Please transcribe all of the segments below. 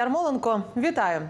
Ярмоленко, вітаю.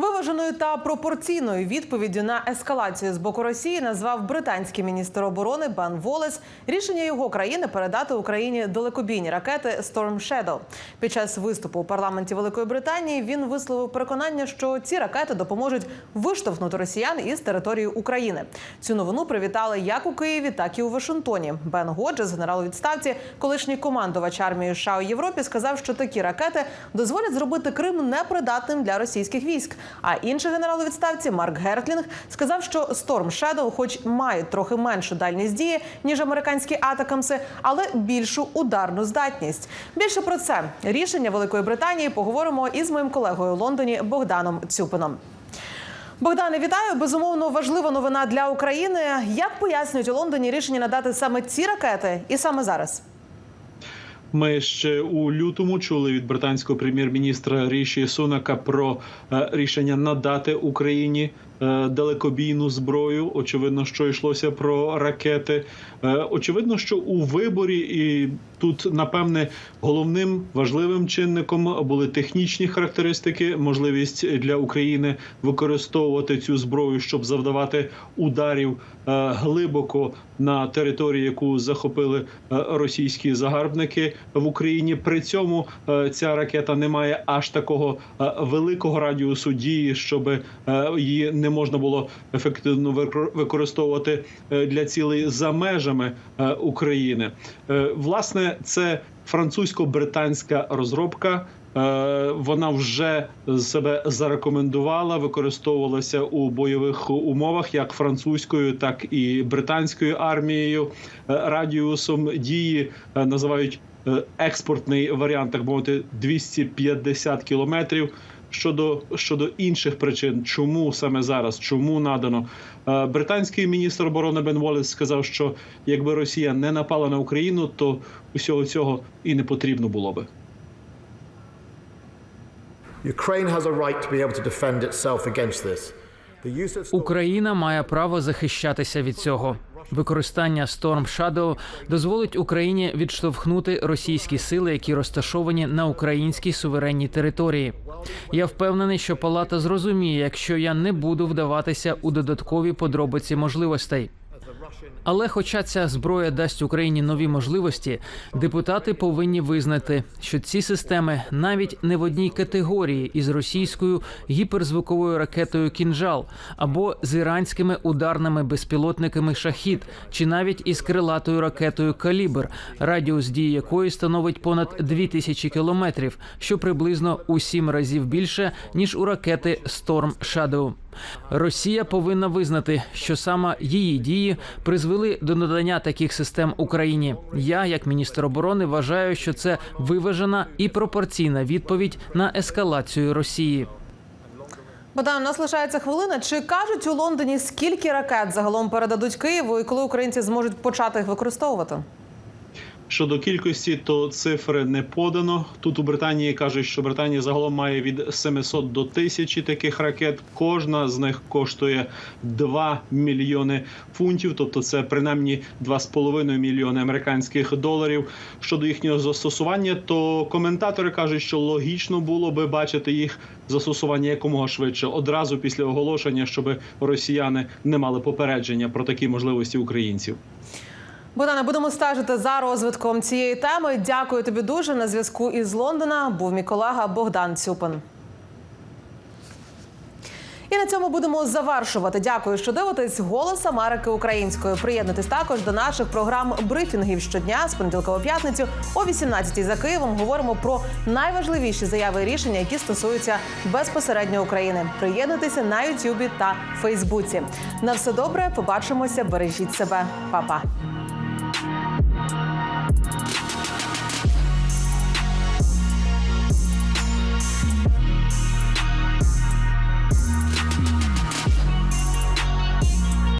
Виваженою та пропорційною відповіддю на ескалацію з боку Росії назвав британський міністр оборони Бен Волес рішення його країни передати Україні далекобійні ракети Storm Shadow. Під час виступу у парламенті Великої Британії він висловив переконання, що ці ракети допоможуть виштовхнути росіян із території України. Цю новину привітали як у Києві, так і у Вашингтоні. Бен Годжес, генерал у відставці, колишній командувач армії США у Європі, сказав, що такі ракети дозволять зробити Крим непридатним для російських військ. А інший генерал у відставці Марк Гертлінг сказав, що Storm Shadow хоч мають трохи меншу дальність дії ніж американські атакамси, але більшу ударну здатність. Більше про це рішення Великої Британії поговоримо із моїм колегою у Лондоні Богданом Цюпином. Богдане, вітаю. Безумовно, важлива новина для України. Як пояснюють у Лондоні рішення надати саме ці ракети і саме зараз? Ми ще у лютому чули від британського прем'єр-міністра Ріші Сунака про е, рішення надати Україні далекобійну зброю. Очевидно, що йшлося про ракети. Е, Очевидно, що у виборі і тут, напевне, головним важливим чинником були технічні характеристики, можливість для України використовувати цю зброю, щоб завдавати ударів е, глибоко на території, яку захопили е, російські загарбники в Україні. При цьому е, ця ракета не має аж такого е, великого радіусу дії, щоб е, її не можна було ефективно викор- використовувати е, для цілей за межами е, України. Е, Власне, це французько-британська розробка. Вона вже себе зарекомендувала, використовувалася у бойових умовах як французькою, так і британською армією. Радіусом дії називають експортний варіант, так мовити, 250 кілометрів. Щодо щодо інших причин, чому саме зараз, чому надано Е, британський міністр оборони Бен Волес сказав, що якби Росія не напала на Україну, то усього цього і не потрібно було би. Ukraine has a right able to defend itself against this. The use of Україна має право захищатися від цього. Використання Storm Shadow дозволить Україні відштовхнути російські сили, які розташовані на українській суверенній території. Я впевнений, що палата зрозуміє, якщо я не буду вдаватися у додаткові подробиці можливостей. Але, хоча ця зброя дасть Україні нові можливості, депутати повинні визнати, що ці системи навіть не в одній категорії із російською гіперзвуковою ракетою Кінжал або з іранськими ударними безпілотниками Шахід, чи навіть із крилатою ракетою Калібр, радіус дії якої становить понад 2000 кілометрів, що приблизно у сім разів більше ніж у ракети Storm Shadow. Росія повинна визнати, що саме її дії призвели до надання таких систем Україні. Я, як міністр оборони, вважаю, що це виважена і пропорційна відповідь на ескалацію Росії. Богдан, у нас лишається хвилина. Чи кажуть у Лондоні, скільки ракет загалом передадуть Києву і коли українці зможуть почати їх використовувати? Щодо кількості, то цифри не подано. Тут у Британії кажуть, що Британія загалом має від 700 до 1000 таких ракет. Кожна з них коштує 2 мільйони фунтів, тобто це принаймні 2,5 мільйони американських доларів. Щодо їхнього застосування, то коментатори кажуть, що логічно було би бачити їх застосування якомога швидше, одразу після оголошення, щоб росіяни не мали попередження про такі можливості українців. Богдане, будемо стежити за розвитком цієї теми. Дякую тобі дуже. На зв'язку із Лондона був мій колега Богдан Цюпин. І на цьому будемо завершувати. Дякую, що дивитесь голос Америки українською. Приєднуйтесь також до наших програм брифінгів щодня з понеділка по п'ятницю о 18-й за Києвом. Говоримо про найважливіші заяви і рішення, які стосуються безпосередньо України. Приєднуйтеся на Ютубі та Фейсбуці. На все добре. Побачимося. Бережіть себе, Па-па.